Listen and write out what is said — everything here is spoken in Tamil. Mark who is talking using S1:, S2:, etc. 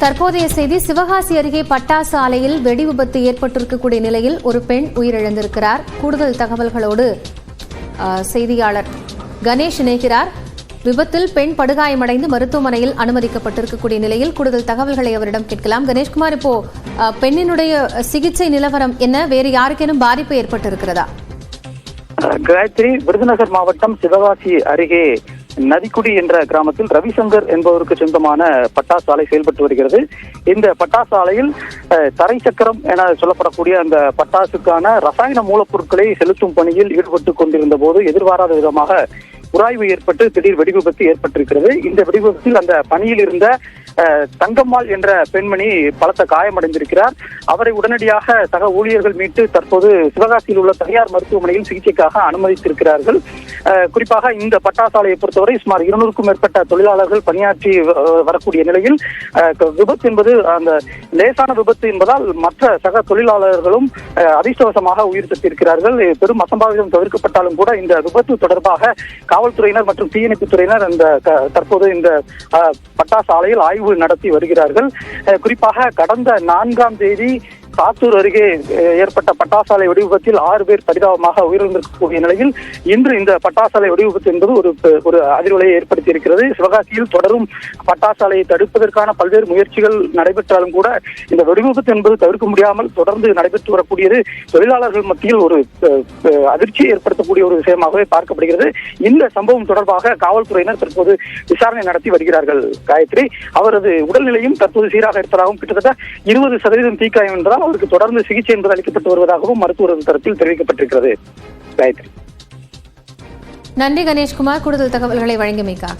S1: தற்போதைய செய்தி சிவகாசி அருகே பட்டாசு ஆலையில் வெடி விபத்து ஏற்பட்டிருக்கக்கூடிய நிலையில் ஒரு பெண் உயிரிழந்திருக்கிறார். கூடுதல் தகவல்களோடு செய்தியாளர் கணேஷ் இணைகிறார். விபத்தில் பெண் படுகாயமடைந்து மருத்துவமனையில் அனுமதிக்கப்பட்டிருக்கக்கூடிய நிலையில் கூடுதல் தகவல்களை அவரிடம் கேட்கலாம். கணேஷ்குமார் இப்போ பெண்ணினுடைய சிகிச்சை நிலவரம் என்ன? வேறு யாருக்கேனும் பாதிப்பு ஏற்பட்டிருக்கிறதா?
S2: காயத்ரி விருதுநகர் மாவட்டம் சிவகாசி அருகே நதிக்குடி என்ற கிராமத்தில் ரவிசங்கர் என்பவருக்கு சொந்தமான பட்டாசு ஆலை செயல்பட்டு வருகிறது. இந்த பட்டாசு ஆலையில் அஹ், தரை சக்கரம் என சொல்லப்படக்கூடிய அந்த பட்டாசுக்கான ரசாயன மூலப்பொருட்களை செலுத்தும் பணியில் ஈடுபட்டு கொண்டிருந்த போது எதிர்பாராத விதமாக உராய்வு ஏற்பட்டு திடீர் வெடிவிபத்து ஏற்பட்டிருக்கிறது. இந்த வெடிவிபத்தில் அந்த பணியில் இருந்த தங்கம்மாள் என்ற பெண்மணி பலத்த காயமடைந்திருக்கிறார். அவரை உடனடியாக சக ஊழியர்கள் மீட்டு தற்போது சிவகாசியில் உள்ள தனியார் மருத்துவமனையில் சிகிச்சைக்காக அனுமதித்திருக்கிறார்கள். குறிப்பாக இந்த பட்டாசாலையை பொறுத்தவரை சுமார் இருநூறுக்கும் மேற்பட்ட தொழிலாளர்கள் பணியாற்றி வரக்கூடிய நிலையில் விபத்து என்பது அந்த லேசான விபத்து என்பதால் மற்ற சக தொழிலாளர்களும் அதிர்ஷ்டவசமாக உயிர் தப்பியிருக்கிறார்கள். பெரும் அசம்பாவிதம் தவிர்க்கப்பட்டாலும் கூட இந்த விபத்து தொடர்பாக காவல்துறையினர் மற்றும் தீயணைப்புத்துறையினர் இந்த தற்போது இந்த பட்டாசாலையில் பட்டாசு ஆலையில் ஆய்வு நடத்தி வருகிறார்கள். குறிப்பாக கடந்த நான்காம் தேதி சாத்தூர் அருகே ஏற்பட்ட பட்டாசாலை வெடிவிபத்தில் ஆறு பேர் பரிதாபமாக உயிரிழந்திருக்கக்கூடிய நிலையில் இன்று இந்த பட்டாசாலை வெடிவிபத்து என்பது ஒரு ஒரு அதிர்வலையை ஏற்படுத்தி இருக்கிறது சிவகாசியில் தொடரும் பட்டாசாலையை தடுப்பதற்கான பல்வேறு முயற்சிகள் நடைபெற்றாலும் கூட இந்த வெடிவிபத்து என்பது தவிர்க்க முடியாமல் தொடர்ந்து நடைபெற்று வரக்கூடியது தொழிலாளர்கள் மத்தியில் ஒரு அதிர்ச்சியை ஏற்படுத்தக்கூடிய ஒரு விஷயமாகவே பார்க்கப்படுகிறது. இந்த சம்பவம் தொடர்பாக காவல்துறையினர் தற்போது விசாரணை நடத்தி வருகிறார்கள். காயத்ரி அவரது உடல்நிலையும் தற்போது சீராக இருப்பதாகவும் கிட்டத்தட்ட இருபது சதவீதம் தீக்காயம் என்றால் அவருக்கு தொடர்ந்து சிகிச்சை என்பது அளிக்கப்பட்டு வருவதாகவும் மருத்துவர்கள் தரப்பில் தெரிவிக்கப்பட்டிருக்கிறது. காயத்ரி.
S1: நன்றி கணேஷ்குமார். கூடுதல் தகவல்களை வழங்கியமைக்காக.